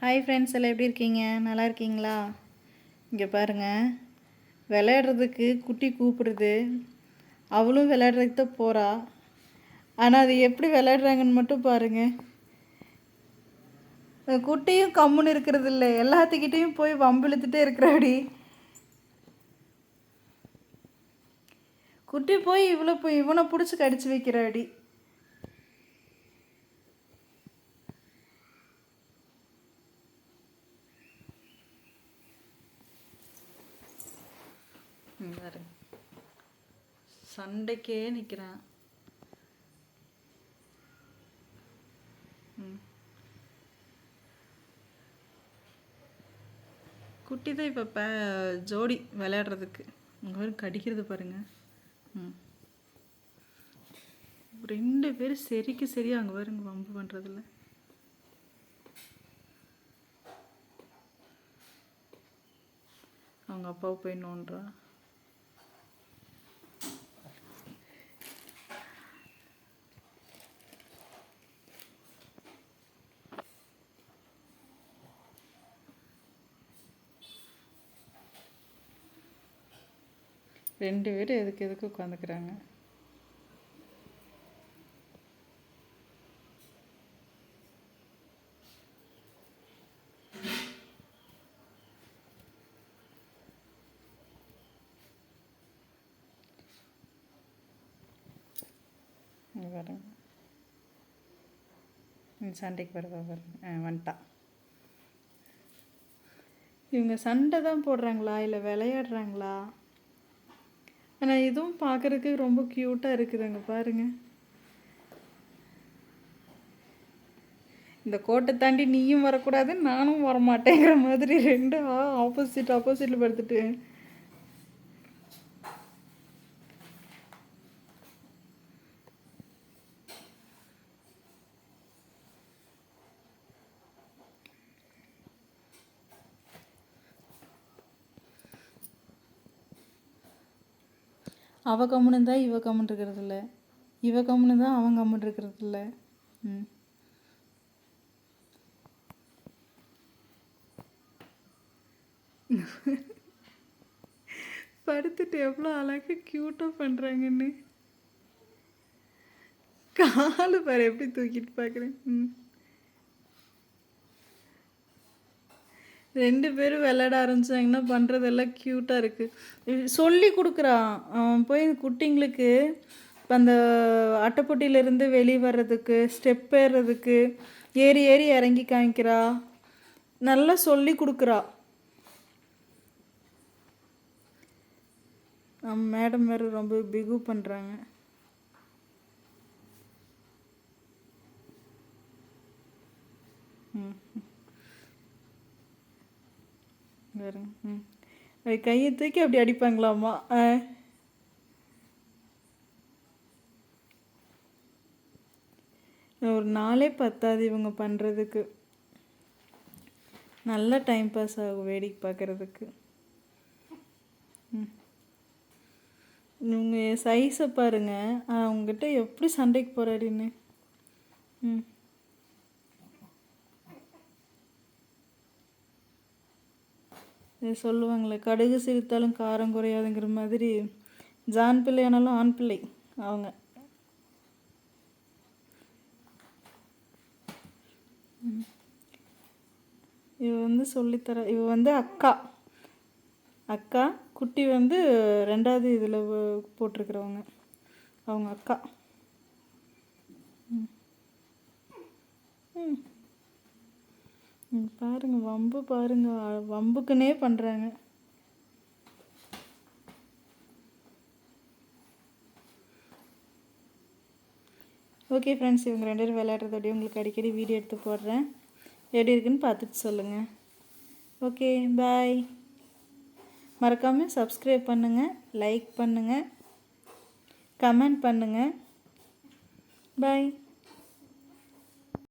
Hi friends எல்லாம் எப்படி இருக்கீங்க? நல்லா இருக்கீங்களா? இங்கே பாருங்கள் விளையாடுறதுக்கு குட்டி கூப்பிடுது. அவளும் விளையாடுறதுக்கு தான் போகிறா ஆனால் அது எப்படி விளையாடுறாங்கன்னு மட்டும் பாருங்கள் குட்டியும் கம்முன்னு இருக்கிறது இல்லை. எல்லாத்துக்கிட்டேயும் போய் வம்பிழுத்துட்டே இருக்கிறாடி. குட்டி போய் இவ்வளோ போய் இவனை பிடிச்சி கடிச்சு வைக்கிறாடி. பாரு. சண்டைக்கே நிற்கிறான் குட்டி தான் இப்போ ப ஜோடி விளையாடுறதுக்கு. உங்கள் பேர் கடிக்கிறது பாருங்கள் ம். ரெண்டு பேரும் சரிக்கு சரியாக அங்கே பாருங்க வம்பு பண்ணுறதில்ல அவங்க அப்பாவை போய் நோண்டுறான் ரெண்டு பேரும் எதுக்கு எதுக்கு உட்காந்துக்கிறாங்க? பாருங்க. சண்டைக்கு வருவா பாருங்க. வந்துட்டா வந்துட்டான் இவங்க சண்டை தான் போடுறாங்களா? இல்லை விளையாடுறாங்களா? ஆனால் இதுவும் பார்க்குறதுக்கு ரொம்ப க்யூட்டாக இருக்குதுங்க பாருங்க. இந்த கோட்டை தாண்டி நீயும் வரக்கூடாது நானும் வரமாட்டேங்கிற மாதிரி ரெண்டும் ஆப்போசிட் ஆப்போசிட்டில் படுத்துட்டு அவ கம்முன்னு தான் இவ கம்முன்னு இருக்கிறது இல்லை இவ கம்முன்னு தான் அவன் கம்முன்னு இருக்கிறது இல்லை ம். படுத்துட்டு எவ்வளோ அழகாக க்யூட்டாக பண்ணுறாங்கன்னு காலு பாரு எப்படி தூக்கிட்டு பார்க்குறேன் ம். ரெண்டு பேரும் விளையாட ஆரம்பிச்சாங்கன்னா பண்ணுறதெல்லாம் க்யூட்டாக இருக்குது சொல்லி கொடுக்குறான். அவன் போய் குட்டிங்களுக்கு இப்போ அந்த அட்டைப்பொட்டியிலேருந்து வெளியே வர்றதுக்கு ஸ்டெப் ஏறுறதுக்கு ஏறி ஏறி இறங்கி காமிக்கிறா. நல்லா சொல்லி கொடுக்குறா. மேடம் வேறு ரொம்ப பிகு பண்ணுறாங்க ம் வேறு ம். அது கையை தூக்கி அப்படி அடிப்பாங்களாமா ஒரு நாளே பத்தாது இவங்க பண்ணுறதுக்கு நல்ல டைம் பாஸ் ஆகும் வேடிக்கை பார்க்குறதுக்கு. ம். இவங்க சைஸை பாருங்கள் அவங்ககிட்ட எப்படி சண்டைக்கு போகிறாடின்னு ம். சொல்லுவாங்களே கடுகு சிரித்தாலும் காரம் குறையாதுங்கிற மாதிரி ஜான் பிள்ளை ஆனாலும் ஆண் பிள்ளை அவங்க. இவ வந்து சொல்லித்தர இவ வந்து அக்கா. அக்கா குட்டி வந்து ரெண்டாவது இதில் போட்டிருக்கிறவங்க. அவங்க அக்கா. ம். ம். பாருங்க வம்பு பாருங்க வம்புக்குன்னே பண்ணுறாங்க ஓகே ஃப்ரெண்ட்ஸ் இவங்க ரெண்டு பேரும் விளையாடுறதோடய உங்களுக்கு அடிக்கடி வீடியோ எடுத்து போடுறேன். எப்படி இருக்குன்னு பார்த்துட்டு சொல்லுங்கள் ஓகே பாய் மறக்காமல் சப்ஸ்கிரைப் பண்ணுங்கள் லைக் பண்ணுங்கள் கமெண்ட் பண்ணுங்கள் பாய்